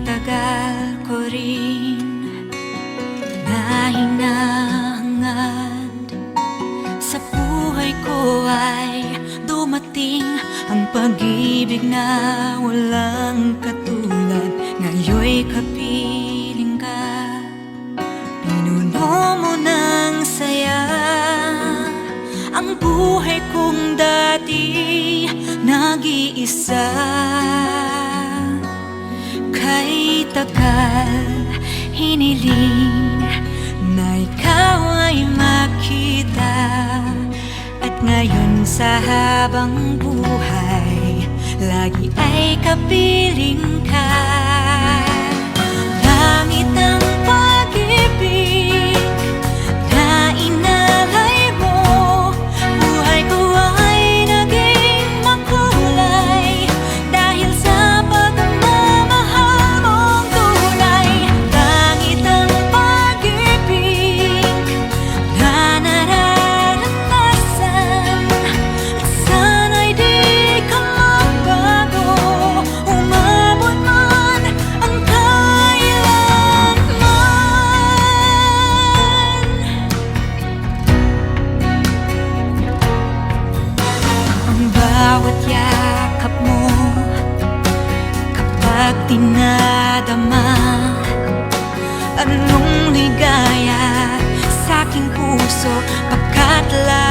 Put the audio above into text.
tagal ko rin na hinahangad. Sa buhay ko ay dumating ang pag-ibig na walang katulad. Ngayon'y kapiling ka Pinuno mo ng saya. Ang buhay kong dati nag-iisa. Kay tagal hiniling Na ikaw ay makita. At ngayon sa habang buhay Lagi ay kapiling ka bawat yakap mo. Kapag tinadama Anong ligaya sa aking puso? Pagkat kapiling